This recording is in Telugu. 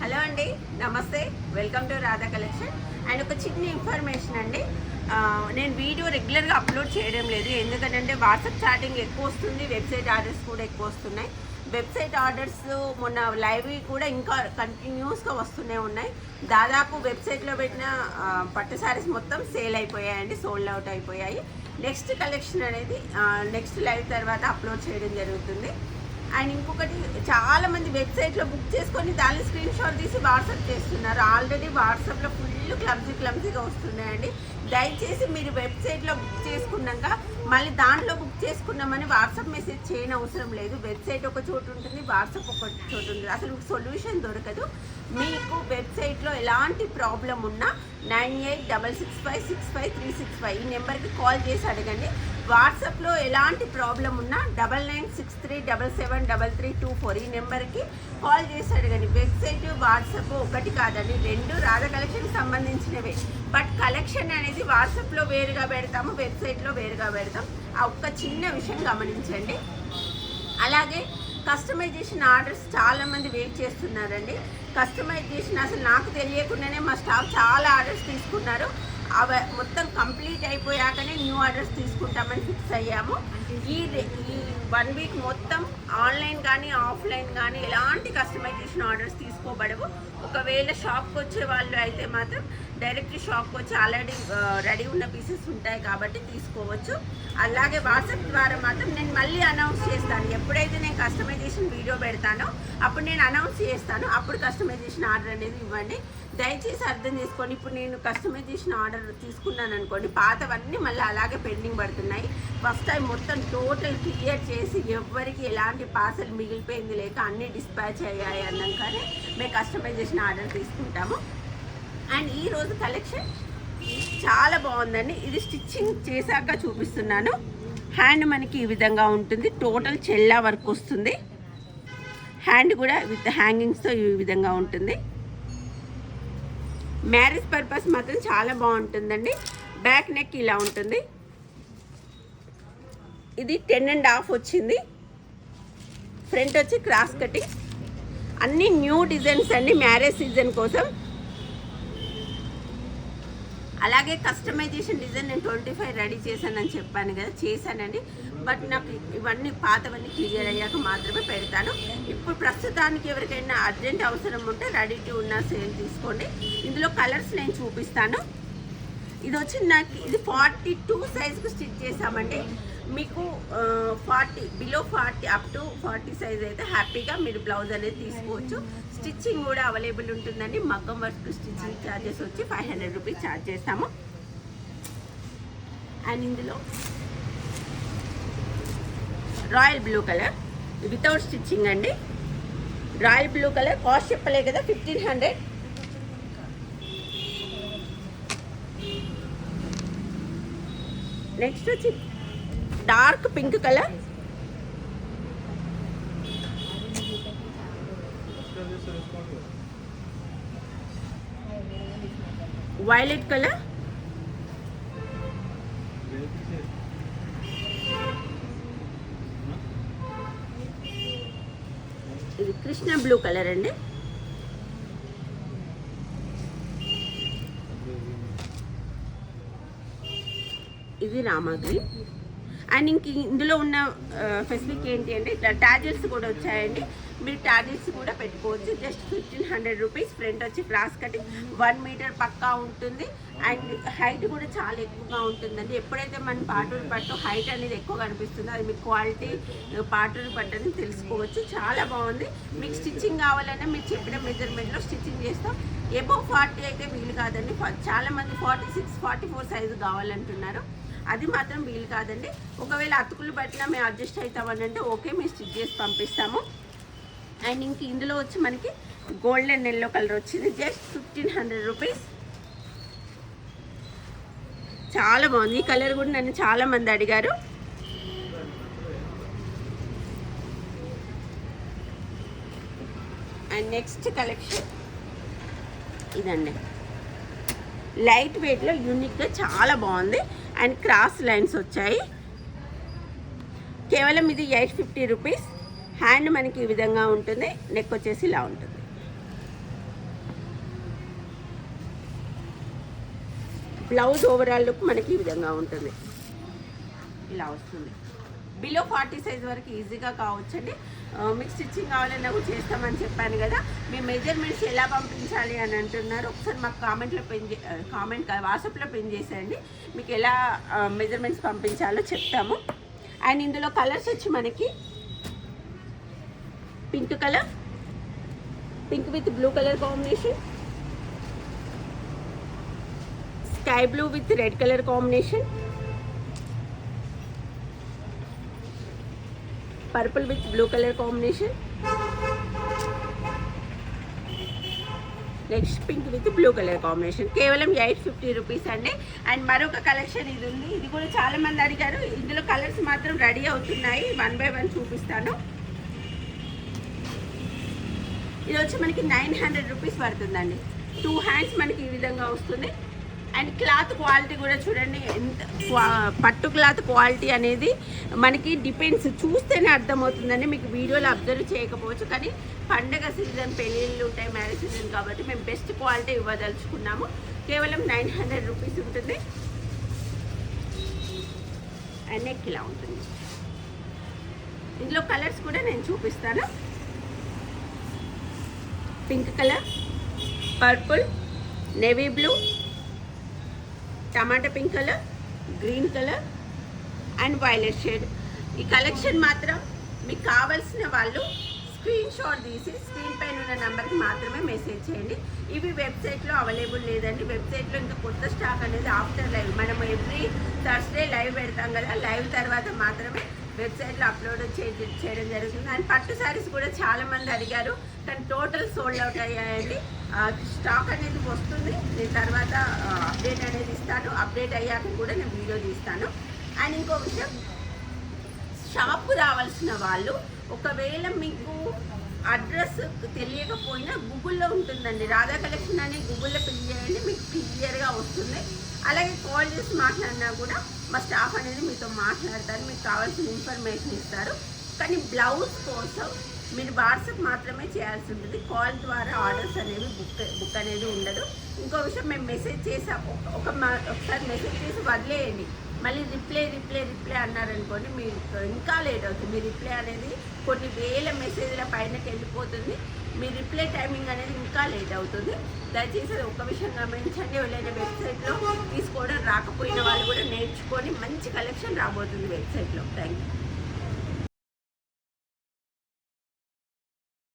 హలో అండి నమస్తే. Welcome to Radha collection and ఒక చిన్న ఇన్ఫర్మేషన్ అండి. నేను వీడియో రెగ్యులర్గా అప్లోడ్ చేయడం లేదు. ఎందుకంటే వాట్సాప్ చాటింగ్ ఎక్కువ వస్తుంది వెబ్సైట్ ఆర్డర్స్ కూడా ఎక్కువ వస్తున్నాయి. వెబ్సైట్ ఆర్డర్స్ మొన్న లైవ్ కూడా ఇంకా కంటిన్యూస్గా వస్తూనే ఉన్నాయి. దాదాపు వెబ్సైట్లో పెట్టిన పట్టు సారీస్ మొత్తం సేల్ అయిపోయాయండి సోల్డ్ అవుట్ అయిపోయాయి. నెక్స్ట్ కలెక్షన్ అనేది నెక్స్ట్ లైవ్ తర్వాత అప్లోడ్ చేయడం జరుగుతుంది. అండ్ ఇంకొకటి చాలా మంది వెబ్సైట్లో బుక్ చేసుకొని దాన్ని స్క్రీన్ షాట్ తీసి వాట్సాప్ చేస్తున్నారు. ఆల్రెడీ వాట్సాప్లో ఫుల్ క్లబ్జీ క్లబ్జీగా వస్తున్నాయండి. దయచేసి మీరు వెబ్సైట్లో బుక్ చేసుకున్నాక మళ్ళీ దాంట్లో బుక్ చేసుకున్నామని వాట్సాప్ మెసేజ్ చేయని అవసరం లేదు. వెబ్సైట్ ఒక చోటు ఉంటుంది వాట్సాప్ ఒక చోటు ఉంటుంది. అసలు మీకు సొల్యూషన్ దొరకదు. మీకు వెబ్సైట్లో ఎలాంటి ప్రాబ్లం ఉన్నా nine eight double six five six five three six five ఈ నెంబర్కి కాల్ చేసి అడగండి. వాట్సాప్లో ఎలాంటి ప్రాబ్లం ఉన్నా double nine six three double seven double three two four ఈ నెంబర్కి కాల్ చేసి అడగండి. వెబ్సైట్ వాట్సాప్ ఒకటి కాదండి రెండు రాధ కలెక్షన్కి సంబంధించినవే. బట్ కలెక్షన్ అనేది వాట్సాప్లో వేరుగా పెడతాము వెబ్సైట్లో వేరుగా మాత్రం ఆ ఒక్క చిన్న విషయం గమనించండి. అలాగే కస్టమైజేషన్ ఆర్డర్స్ చాలామంది వెయిట్ చేస్తున్నారండి. కస్టమైజేషన్ అసలు నాకు తెలియకుండానే మా స్టాఫ్ చాలా ఆర్డర్స్ తీసుకున్నారు. అవి మొత్తం కంప్లీట్ అయిపోయాకనే న్యూ ఆర్డర్స్ తీసుకుంటామని ఫిక్స్ అయ్యాము. ఈ ఈ వన్ వీక్ మొత్తం ఆన్లైన్ కానీ ఆఫ్లైన్ కానీ ఎలాంటి కస్టమైజేషన్ ఆర్డర్స్ తీసుకోబడవు. ఒకవేళ షాప్కి వచ్చే వాళ్ళు అయితే మాత్రం డైరెక్ట్ షాప్కి వచ్చి ఆల్రెడీ రెడీ ఉన్న పీసెస్ ఉంటాయి కాబట్టి తీసుకోవచ్చు. అలాగే వాట్సాప్ ద్వారా మాత్రం నేను మళ్ళీ అనౌన్స్ చేస్తాను. ఎప్పుడైతే నేను కస్టమైజేషన్ వీడియో పెడతానో అప్పుడు నేను అనౌన్స్ చేస్తాను. అప్పుడు కస్టమైజేషన్ ఆర్డర్ అనేది ఇవ్వండి. దయచేసి అర్థం చేసుకోండి ఇప్పుడు నేను కస్టమైజేషన్ ఆర్డర్ తీసుకున్నాను అనుకోండి పాతవన్నీ మళ్ళీ అలాగే పెండింగ్ పడుతున్నాయి. ఫస్ట్ టైం మొత్తం టోటల్ క్లియర్ చేసి ఎవ్వరికి ఎలాంటి పార్సల్ మిగిలిపోయింది లేక అన్నీ డిస్పాచ్ అయ్యాయి అన్నాకనే మేము కస్టమైజేషన్ ఆర్డర్ తీసుకుంటాము. అండ్ ఈరోజు కలెక్షన్ చాలా బాగుందండి. ఇది స్టిచ్చింగ్ చేశాక చూపిస్తున్నాను. హ్యాండ్ మనకి ఈ విధంగా ఉంటుంది. టోటల్ చెల్లా వర్క్ వస్తుంది. హ్యాండ్ కూడా విత్ హ్యాంగింగ్స్తో ఈ విధంగా ఉంటుంది. మ్యారేజ్ పర్పస్ మాత్రం చాలా బాగుంటుందండి. బ్యాక్ నెక్ ఇలా ఉంటుంది. ఇది టెన్ అండ్ హాఫ్ వచ్చింది. ఫ్రంట్ వచ్చి క్రాస్ కటింగ్. అన్ని న్యూ డిజైన్స్ అండి మ్యారేజ్ సీజన్ కోసం. అలాగే కస్టమైజేషన్ డిజైన్ నేను ట్వంటీ ఫైవ్ రెడీ చేశానని చెప్పాను కదా చేశానండి. బట్ నాకు ఇవన్నీ పాతవన్నీ క్లియర్ అయ్యాక మాత్రమే పెడతాను. ఇప్పుడు ప్రస్తుతానికి ఎవరికైనా అర్జెంట్ అవసరం ఉంటే రెడీ టు ఉన్న సేల్ తీసుకోండి. ఇందులో కలర్స్ నేను చూపిస్తాను. ఇది వచ్చి నాకు ఇది ఫార్టీ టూ సైజ్కి స్టిచ్ చేసామండి మీకు forty below forty up to forty size అయితే హ్యాపీగా మీరు బ్లౌజ్ అనేది తీసుకోవచ్చు. స్టిచ్చింగ్ కూడా అవైలబుల్ ఉంటుందండి. మగ్గం వర్క్ స్టిచ్చింగ్ ఛార్జెస్ వచ్చి ఫైవ్ హండ్రెడ్ రూపీస్ ఛార్జ్ చేస్తాము. అండ్ ఇందులో royal blue colour. Without stitching అండి. Royal blue colour. కాస్ట్ చెప్పలే కదా ఫిఫ్టీన్ హండ్రెడ్ నెక్స్ట్ వచ్చి dark pink colour? Violet colour? ఇది కృష్ణ బ్లూ కలర్ అండి. ఇది రామా అండ్ ఇంక ఇందులో ఉన్న ఫెసిలిటీ ఏంటి అంటే ఇట్లా టాజిల్స్ కూడా వచ్చాయండి. మీరు టాజిల్స్ కూడా పెట్టుకోవచ్చు. Just fifteen hundred rupees front వచ్చి క్రాస్ కట్టి వన్ మీటర్ పక్కా ఉంటుంది. అండ్ హైట్ కూడా చాలా ఎక్కువగా ఉంటుందండి. ఎప్పుడైతే మన పాటూరు పట్టు హైట్ అనేది ఎక్కువ కనిపిస్తుందో అది మీకు క్వాలిటీ పాటూరు పట్టు అని తెలుసుకోవచ్చు. చాలా బాగుంది. మీకు స్టిచ్చింగ్ కావాలన్నా మీరు చెప్పిన మెజర్మెంట్లో స్టిచ్చింగ్ చేస్తాం. ఎబో ఫార్టీ అయితే వీలు కాదండి. ఫ- చాలా మంది forty six forty four size కావాలంటున్నారు. అది మాత్రం వీలు కాదండి. ఒకవేళ అతుకులు పట్టినా మేము అడ్జస్ట్ అవుతామని అంటే ఓకే మేము స్టిచ్ చేసి పంపిస్తాము. అండ్ ఇంక ఇందులో వచ్చి మనకి గోల్డెన్ ఎల్లో కలర్ వచ్చింది. Just fifteen hundred rupees. చాలా బాగుంది. ఈ కలర్ కూడా నన్ను చాలా మంది అడిగారు. అండ్ నెక్స్ట్ కలెక్షన్ ఇదండి. లైట్ వెయిట్లో యూనిక్గా చాలా బాగుంది. అండ్ క్రాస్ లైన్స్ వచ్చాయి. కేవలం ఇది ఎయిట్ ఫిఫ్టీ రూపీస్. హ్యాండ్ మనకి ఈ విధంగా ఉంటుంది. నెక్ వచ్చేసి ఇలా ఉంటుంది. బ్లౌజ్ ఓవరాల్ లుక్ మనకి ఈ విధంగా ఉంటుంది. ఇలా వస్తుంది. బిలో ఫార్టీ సైజ్ వరకు ఈజీగా కావచ్చండి. మీకు స్టిచ్చింగ్ కావాలన్నా కూడా చేస్తామని చెప్పాను కదా. మీ మెజర్మెంట్స్ ఎలా పంపించాలి అని అంటున్నారు. ఒకసారి మాకు కామెంట్లో పెన్ కామెంట్ వాట్సాప్లో పెన్ చేసేయండి మీకు ఎలా మెజర్మెంట్స్ పంపించాలో చెప్తాము. అండ్ ఇందులో కలర్స్ వచ్చి మనకి pink colour pink with blue colour combination sky blue with red colour combination purple with blue colour combination next pink with blue colour combination కేవలం ఎయిట్ ఫిఫ్టీ రూపీస్ అండి. అండ్ మరొక కలెక్షన్ ఇది ఉంది. ఇది కూడా చాలా మంది అడిగారు. ఇందులో కలర్స్ మాత్రం రెడీ అవుతున్నాయి. వన్ బై వన్ చూపిస్తాను. ఇది వచ్చి మనకి నైన్ హండ్రెడ్ రూపీస్ పడుతుందండి. టూ హ్యాండ్స్ మనకి ఈ విధంగా వస్తుంది. అండ్ క్లాత్ క్వాలిటీ కూడా చూడండి ఎంత పట్టు క్లాత్ క్వాలిటీ అనేది మనకి డిపెండ్స్ చూస్తేనే అర్థమవుతుందండి. మీకు వీడియోలో అబ్జర్వ్ చేయకపోవచ్చు కానీ పండగ సీజన్ పెళ్ళిళ్ళు ఉంటాయి మ్యారేజ్ సీజన్ కాబట్టి మేము బెస్ట్ క్వాలిటీ ఇవ్వదలుచుకున్నాము. కేవలం నైన్ హండ్రెడ్ రూపీస్ ఉంటుంది. అండ్ నెక్ ఇలా ఉంటుంది. ఇందులో కలర్స్ కూడా నేను చూపిస్తాను. Pink colour purple navy blue tomato pink colour green colour and violet shade. ఈ కలెక్షన్ మాత్రం మీకు కావాల్సిన వాళ్ళు స్క్రీన్ షాట్ తీసి స్క్రీన్ పైన ఉన్న నెంబర్కి మాత్రమే మెసేజ్ చేయండి. ఇవి వెబ్సైట్లో అవైలబుల్ లేదండి. వెబ్సైట్లో ఇంకా కొత్త స్టాక్ అనేది ఆఫ్టర్ లైవ్. మనం ఎవ్రీ థర్స్డే లైవ్ పెడతాం కదా లైవ్ తర్వాత మాత్రమే వెబ్సైట్లో అప్లోడ్ చే- చేయడం జరుగుతుంది. అండ్ పట్టు శారీస్ కూడా చాలా మంది అడిగారు. కానీ టోటల్ సోల్డ్ అవుట్ అయ్యాయండి. స్టాక్ అనేది వస్తుంది. నేను తర్వాత అప్డేట్ అనేది ఇస్తాను. అప్డేట్ అయ్యాక కూడా నేను వీడియో తీస్తాను. అండ్ ఇంకో విషయం షాప్కు రావాల్సిన వాళ్ళు ఒకవేళ మీకు అడ్రస్ తెలియకపోయినా గూగుల్లో ఉంటుందండి. రాధా కలెక్షన్ అని గూగుల్లో పిన్ చేయండి. మీకు క్లియర్గా వస్తుంది. అలాగే కాల్ చేసి మాట్లాడినా కూడా మా స్టాఫ్ అనేది మీతో మాట్లాడతారు. మీకు కావాల్సిన ఇన్ఫర్మేషన్ ఇస్తారు. కానీ బ్లౌజ్ కోసం మీరు వాట్సాప్ మాత్రమే చేయాల్సి ఉంటుంది కాల్ ద్వారా ఆర్డర్స్ అనేవి బుక్ బుక్ అనేది ఉండదు. ఇంకో విషయం మేము మెసేజ్ చేసి ఒక- మా- ఒకసారి మెసేజ్ చేసి వదిలేయండి. మళ్ళీ రిప్లై రిప్లై రిప్లై అన్నారనుకోండి మీరు ఇంకా లేట్ అవుతుంది. మీ రిప్లై అనేది కొన్ని వేల మెసేజ్ల పైనకి వెళ్ళిపోతుంది మీ రిప్లై టైమింగ్ అనేది ఇంకా లేట్ అవుతుంది. దయచేసి ఒక విషయం గమనించండి. ఎవరైనా వెబ్సైట్లో తీసుకోవడం రాకపోయిన వాళ్ళు కూడా నేర్చుకొని మంచి కలెక్షన్ రాబోతుంది వెబ్సైట్లో. Thank you